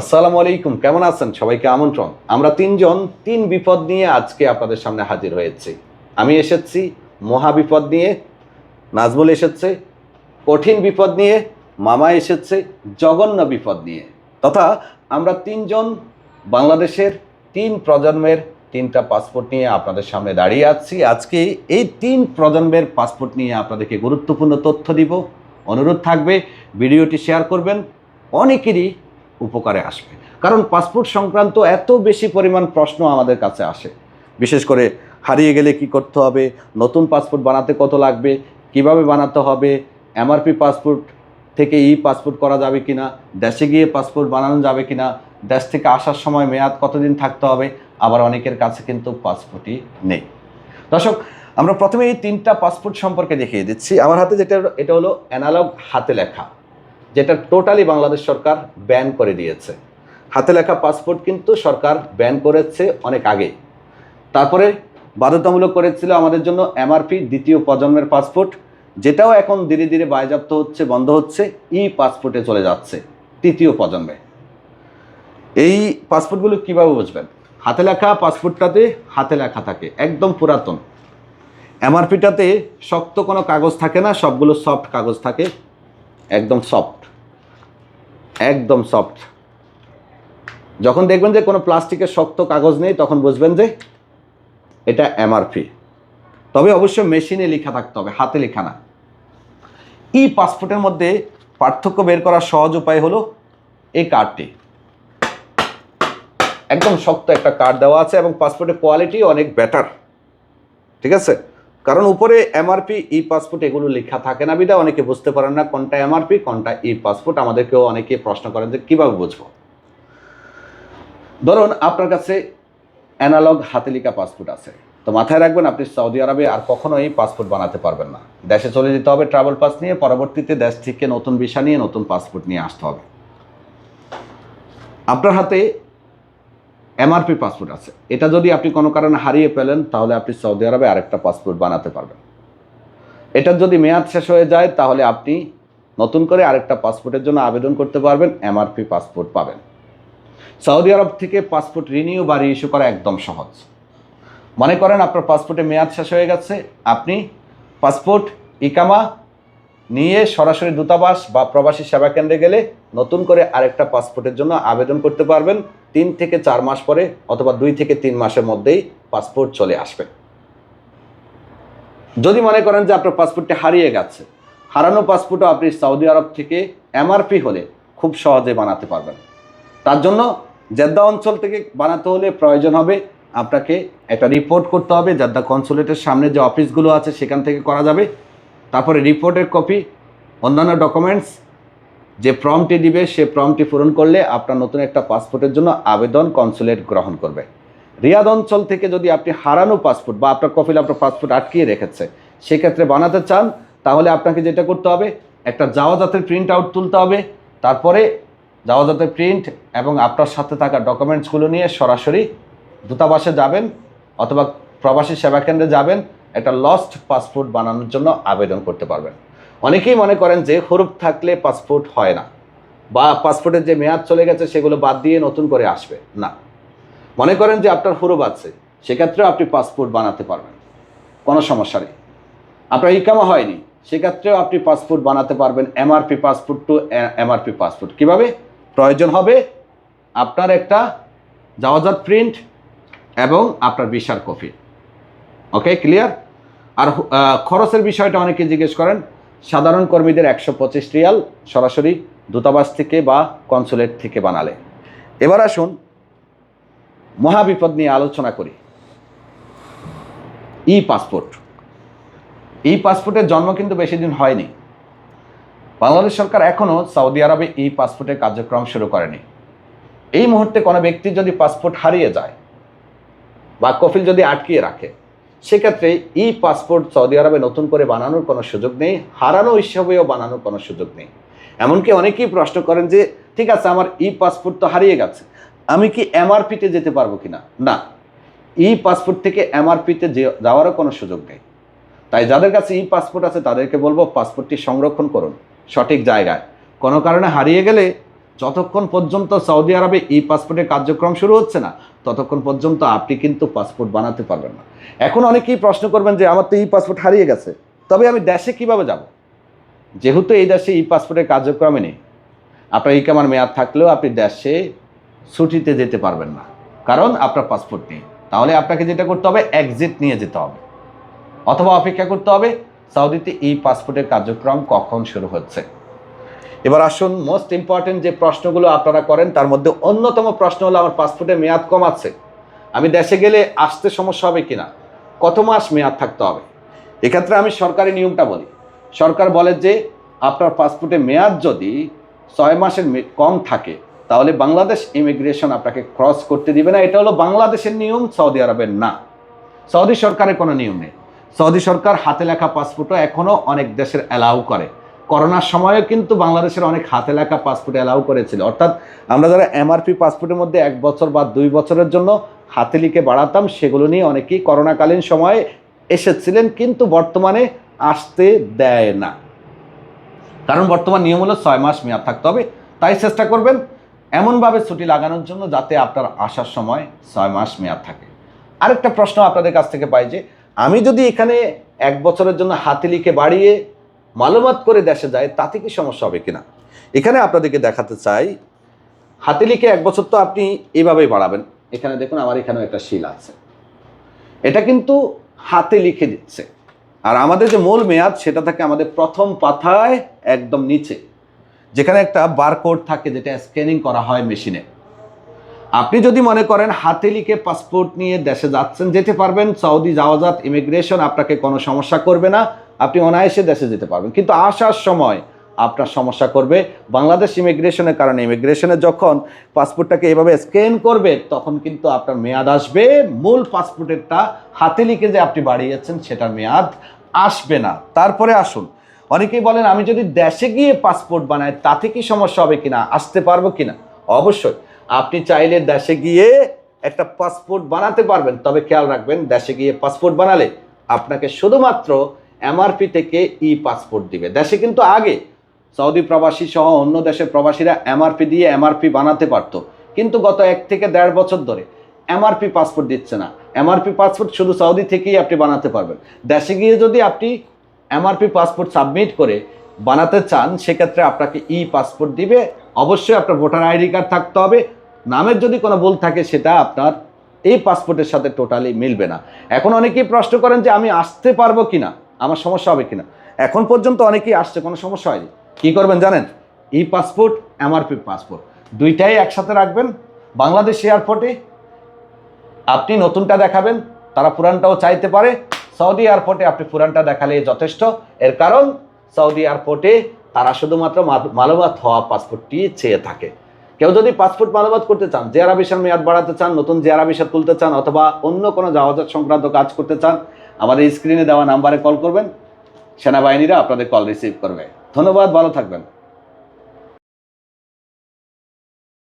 আসসালামু আলাইকুম, কেমন আছেন? সবাইকে আমন্ত্রণ। আমরা তিনজন তিন বিপদ নিয়ে আজকে আপনাদের সামনে হাজির হয়েছি। আমি এসেছি মহা বিপদ নিয়ে, নাজমুল এসেছে, কঠিন বিপদ নিয়ে, মামা এসেছে, জঘন্য বিপদ নিয়ে। তথা আমরা তিনজন বাংলাদেশের তিন প্রজন্মের তিনটা পাসপোর্ট নিয়ে আপনাদের সামনে দাঁড়িয়ে আছি। আজকে এই তিন প্রজন্মের পাসপোর্ট নিয়ে আপনাদেরকে গুরুত্বপূর্ণ তথ্য দিব। অনুরোধ থাকবে, ভিডিওটি শেয়ার করবেন। অনেকেরই উপকারে আসবে। কারণ পাসপোর্ট সংক্রান্ত এত বেশি পরিমাণ প্রশ্ন আমাদের কাছে আসে। বিশেষ করে হারিয়ে গেলে কি করতে হবে, নতুন পাসপোর্ট বানাতে কত লাগবে, কীভাবে বানাতে হবে, এমআরপি পাসপোর্ট থেকে ই পাসপোর্ট করা যাবে কি না দেশে গিয়ে পাসপোর্ট বানানো যাবে কিনা, দেশ থেকে আসার সময় মেয়াদ কতদিন থাকতে হবে, আবার অনেকের কাছে কিন্তু পাসপোর্টই নেই। দর্শক, আমরা প্রথমে এই তিনটা পাসপোর্ট সম্পর্কে দেখিয়ে দিচ্ছি। আমার হাতে যেটা, এটা হলো অ্যানালগ হাতে লেখা। যেটা টোটালি বাংলাদেশ সরকার ব্যান করে দিয়েছে। হাতে লেখা পাসপোর্ট কিন্তু সরকার ব্যান করেছে অনেক আগে। তারপরে বাধ্যতামূলক করেছিল আমাদের জন্য এমআরপি দ্বিতীয় প্রজন্মের পাসপোর্ট, যেটাও এখন ধীরে ধীরে বায়জাপ্ত হচ্ছে, বন্ধ হচ্ছে, ই পাসপোর্টে চলে যাচ্ছে তৃতীয় প্রজন্মে। এই পাসপোর্টগুলো কীভাবে বুঝবেন? হাতে লেখা পাসপোর্টটাতে হাতে লেখা থাকে, একদম পুরাতন। এমআরপিটাতে শক্ত কোনো কাগজ থাকে না, সবগুলো সফট কাগজ থাকে, একদম সফট একদম সফট যখন দেখবেন যে কোনো প্লাস্টিকের শক্ত কাগজ নেই, তখন বুঝবেন যে এটা এমআরপি তবে অবশ্যই মেশিনে লেখা থাকতে হবে, হাতে লেখা না। ই পাসপোর্টের মধ্যে পার্থক্য বের করার সহজ উপায় হলো এই কার্ডটি একদম শক্ত একটা কার্ড দেওয়া আছে এবং পাসপোর্টের কোয়ালিটি অনেক বেটার ঠিক আছে? কারণ উপরে এমআরপি ই পাসপোর্ট এগুলো লেখা থাকে না বিধা অনেকে বুঝতে পারেন না কোনটা এমআরপি কোনটা ই পাসপোর্ট আমাদেরকেও অনেকে প্রশ্ন করেন যে কীভাবে বুঝব? ধরুন আপনার কাছে অ্যানালগ হাতে লেখা পাসপোর্ট আছে। তো মাথায় রাখবেন আপনি সৌদি আরবে আর কখনোই পাসপোর্ট বানাতে পারবেন না। দেশে চলে যেতে হবে ট্রাভেল পাস নিয়ে, পরবর্তীতে দেশ থেকে নতুন ভিসা নিয়ে, নতুন পাসপোর্ট নিয়ে আসতে হবে। আপনার হাতে এমআরপি পাসপোর্ট আছে। এটা যদি আপনি কোনো কারণে হারিয়ে ফেলেন, তাহলে আপনি সৌদি আরবে আরেকটা পাসপোর্ট বানাতে পারবেন। এটার যদি মেয়াদ শেষ হয়ে যায়, তাহলে আপনি নতুন করে আরেকটা পাসপোর্টের জন্য আবেদন করতে পারবেন, এমআরপি পাসপোর্ট পাবেন। সৌদি আরব থেকে পাসপোর্ট রিনিউ বা ইস্যু করা একদম সহজ। মনে করেন আপনার পাসপোর্টে মেয়াদ শেষ হয়ে গেছে, আপনি পাসপোর্ট, ইকামা নিয়ে সরাসরি দূতাবাস বা প্রবাসী সেবা কেন্দ্রে গেলে নতুন করে আরেকটা পাসপোর্টের জন্য আবেদন করতে পারবেন। তিন থেকে চার মাস পরে অথবা দুই থেকে তিন মাসের মধ্যেই পাসপোর্ট চলে আসবে। যদি মনে করেন যে আপনার পাসপোর্টটি হারিয়ে গেছে, হারানো পাসপোর্টও আপনি সৌদি আরব থেকে এমআরপি হলে খুব সহজে বানাতে পারবেন। তার জন্য জেদ্দা অঞ্চল থেকে বানাতে হলে প্রয়োজন হবে আপনাকে একটা রিপোর্ট করতে হবে। জেদ্দা কনসুলেটের সামনে যে অফিসগুলো আছে সেখান থেকে করা যাবে। তারপরে রিপোর্টের কপি অন্যান্য ডকুমেন্টস যে ফর্মটি দিবে, সে ফর্মটি পূরণ করলে আপনার নতুন একটা পাসপোর্টের জন্য আবেদন কনসুলেট গ্রহণ করবে। রিয়াদ অঞ্চল থেকে যদি আপনি হারানো পাসপোর্ট বা আপনার কপিল আপনার পাসপোর্ট আটকিয়ে রেখেছে, সেক্ষেত্রে বানাতে চান, তাহলে আপনাকে যেটা করতে হবে, একটা জাওয়াজাতের প্রিন্ট আউট তুলতে হবে, তারপরে জাওয়াজাতের প্রিন্ট এবং আপনার সাথে থাকা ডকুমেন্টসগুলো নিয়ে সরাসরি দূতাবাসে যাবেন অথবা প্রবাসী সেবা কেন্দ্রে যাবেন একটা লস্ট পাসপোর্ট বানানোর জন্য আবেদন করতে পারবেন। অনেকেই মনে করেন যে হরুপ থাকলে পাসপোর্ট হয় না বা পাসপোর্টের যে মেয়াদ চলে গেছে সেগুলো বাদ দিয়ে নতুন করে আসবে, না। মনে করেন যে আপনার হরুপ আছে, সেক্ষেত্রেও আপনি পাসপোর্ট বানাতে পারবেন, কোনো সমস্যা নেই। আপনার ইকামা হয়নি, সেক্ষেত্রেও আপনি পাসপোর্ট বানাতে পারবেন MRP passport to MRP passport কীভাবে? প্রয়োজন হবে আপনার একটা জাওয়াজাত প্রিন্ট এবং আপনার বিশার কপি ওকে ক্লিয়ার আর খরচের বিষয়টা অনেকে জিজ্ঞেস করেন। সাধারণ কর্মীদের একশো পঁচিশ রিয়াল সরাসরি দূতাবাস থেকে বা কনসুলেট থেকে বানালে। এবার আসুন, মহাবিপদ নিয়ে আলোচনা করি। ই পাসপোর্ট ই পাসপোর্টের জন্ম কিন্তু বেশি দিন হয়নি। বাংলাদেশ সরকার এখনও সৌদি আরবে ই পাসপোর্টের কার্যক্রম শুরু করেনি। এই মুহূর্তে কোনো ব্যক্তি যদি পাসপোর্ট হারিয়ে যায় বা কফিল যদি আটকিয়ে রাখে সেক্ষেত্রে ই পাসপোর্ট সৌদি আরবে নতুন করে বানানোর কোনো সুযোগ নেই, হারানো হিসাবেও বানানোর কোনো সুযোগ নেই। এমনকি অনেকেই প্রশ্ন করেন যে, ঠিক আছে, আমার ই পাসপোর্ট তো হারিয়ে গেছে, আমি কি এমআরপিতে যেতে পারব কি না না ই পাসপোর্ট থেকে এমআরপিতে যাওয়ারও কোনো সুযোগ নেই। তাই যাদের কাছে ই পাসপোর্ট আছে, তাদেরকে বলব পাসপোর্টটি সংরক্ষণ করুন, সঠিক জায়গায়। কোনো কারণে হারিয়ে গেলে যতক্ষণ পর্যন্ত সৌদি আরবে ই পাসপোর্টের কার্যক্রম শুরু হচ্ছে না, ততক্ষণ পর্যন্ত আপনি কিন্তু পাসপোর্ট বানাতে পারবেন না। এখন অনেকেই প্রশ্ন করবেন যে, আমার তো ই পাসপোর্ট হারিয়ে গেছে, তবে আমি দেশে কীভাবে যাব? যেহেতু এই দেশে ই পাসপোর্টের কার্যক্রমে নেই, আপনার ইকামার মেয়াদ থাকলেও আপনি দেশে ছুটিতে যেতে পারবেন না, কারণ আপনার পাসপোর্ট নেই। তাহলে আপনাকে যেটা করতে হবে এক্সিট নিয়ে যেতে হবে, অথবা অপেক্ষা করতে হবে, সৌদিতে এই পাসপোর্টের কার্যক্রম কখন শুরু হচ্ছে। এবার আসুন মোস্ট ইম্পর্টেন্ট যে প্রশ্নগুলো আপনারা করেন, তার মধ্যে অন্যতম প্রশ্ন হলো, আমার পাসপোর্টের মেয়াদ কম আছে। আমি দেশে গেলে আসতে সমস্যা হবে কিনা? কত মাস মেয়াদ থাকতে হবে? এক্ষেত্রে আমি সরকারি নিয়মটা বলি। সরকার বলে যে, আপনার পাসপোর্টে মেয়াদ যদি ছয় মাসের কম থাকে, তাহলে বাংলাদেশ ইমিগ্রেশন আপনাকে ক্রস করতে দিবে না। এটা হলো বাংলাদেশের নিয়ম, সৌদি আরবের না। সৌদি সরকারের কোনো নিয়ম নেই। সৌদি সরকার হাতে লেখা পাসপোর্টও এখনও অনেক দেশের অ্যালাউ করে। করোনার সময়ও কিন্তু বাংলাদেশের অনেক হাতে লেখা পাসপোর্ট অ্যালাউ করেছিল। অর্থাৎ আমরা যারা এমআরপি পাসপোর্টের মধ্যে এক বছর বা দুই বছরের জন্য হাতে লিখে বাড়াতাম, সেগুলো নিয়ে অনেকেই করোনাকালীন সময়ে এসেছিলেন, কিন্তু বর্তমানে আসতে দেয় না। কারণ বর্তমান নিয়ম হলো ছয় মাস মেয়াদ থাকতে হবে। তাই চেষ্টা করবেন এমনভাবে ছুটি লাগানোর জন্য যাতে আপনার আসার সময় ছয় মাস মেয়াদ থাকে। আরেকটা প্রশ্ন আপনাদের কাছ থেকে পাই যে, আমি যদি এখানে এক বছরের জন্য হাতে লিখে বাড়িয়ে মালুমাত করে দেশে যায়, তাতে কি সমস্যা হবে কিনা? এখানে আপনাদেরকে দেখাতে চাই, হাতে লিখে এক বছর তো আপনি এভাবেই বাড়াবেন। এখানে দেখুন, আমার এখানেও একটা শিল আছে। এটা কিন্তু হাতে লিখে দিচ্ছে। আর আমাদের যে মূল মেয়াদ, সেটা থাকে আমাদের প্রথম পাতায় একদম নিচে, যেখানে একটা বারকোড থাকে যেটা স্ক্যানিং করা হয় মেশিনে আপনি যদি মনে করেন হাতে লিখে পাসপোর্ট নিয়ে দেশে যাচ্ছেন, যেতে পারবেন, সৌদি জাওয়াজাত ইমিগ্রেশন আপনাকে কোনো সমস্যা করবে না। আপনি অনায়াসে দেশে যেতে পারবেন। কিন্তু আসার সময় আপনার সমস্যা করবে। বাংলাদেশ ইমিগ্রেশনের কারণে, ইমিগ্রেশনে যখন পাসপোর্টটাকে এভাবে স্ক্যান করবে, তখন কিন্তু আপনার মেয়াদ আসবে। মূল পাসপোর্টেরটা হাতে লিখে যে আপনি বাড়িয়েছেন সেটার মেয়াদ আসবে না। তারপরে আসুন। অনেকেই বলেন, আমি যদি দেশে গিয়ে পাসপোর্ট বানাই, তাতে কি সমস্যা হবে কিনা? আসতে পারব কিনা? অবশ্যই। আপনি চাইলে দেশে গিয়ে একটা পাসপোর্ট বানাতে পারবেন। তবে খেয়াল রাখবেন, দেশে গিয়ে পাসপোর্ট বানালে আপনাকে শুধুমাত্র এমআরপি থেকে ই পাসপোর্ট দিবে। দেশে কিন্তু আগে সৌদি প্রবাসী সহ অন্য দেশের প্রবাসীরা এমআরপি দিয়ে এমআরপি বানাতে পারতো। কিন্তু গত এক থেকে দেড় বছর ধরে এমআরপি পাসপোর্ট দিচ্ছে না। এমআরপি পাসপোর্ট শুধু সৌদি থেকেই আপনি বানাতে পারবেন। দেশে গিয়ে যদি আপনি এমআরপি পাসপোর্ট সাবমিট করে বানাতে চান, সেক্ষেত্রে আপনাকে ই পাসপোর্ট দিবে। অবশ্যই আপনার ভোটার আইডি কার্ড থাকতে হবে। নামের যদি কোনো ভুল থাকে, সেটা আপনার এই পাসপোর্টের সাথে টোটালি মিলবে না। এখন অনেকেই প্রশ্ন করেন যে আমি আসতে পারব কিনা। আমার সমস্যা হবে কিনা? এখন পর্যন্ত অনেকেই আসছে, কোনো সমস্যা হয়নি। কী করবেন জানেন? E passport, MRP passport. দুইটাই একসাথে রাখবেন। বাংলাদেশ এয়ারপোর্টে আপনি নতুনটা দেখাবেন, তারা পুরানটাও চাইতে পারে। সৌদি এয়ারপোর্টে আপনি পুরানটা দেখালে যথেষ্ট। এর কারণ, সৌদি এয়ারপোর্টে তারা শুধুমাত্র মা- মালবাত হওয়া পাসপোর্টটি চেয়ে থাকে। কেউ যদি পাসপোর্ট মালবাত করতে চান জেয়ারা ভিসার মেয়াদ বাড়াতে চান, নতুন জেয়ারা ভিসা তুলতে চান, অথবা অন্য কোনো জাহাজাত সংক্রান্ত কাজ করতে চান আমাদের স্ক্রিনে দেওয়া নাম্বারে কল করবেন। সেনাবাহিনীরা আপনাদের কল রিসিভ করবে। ধন্যবাদ ভালো থাকবেন।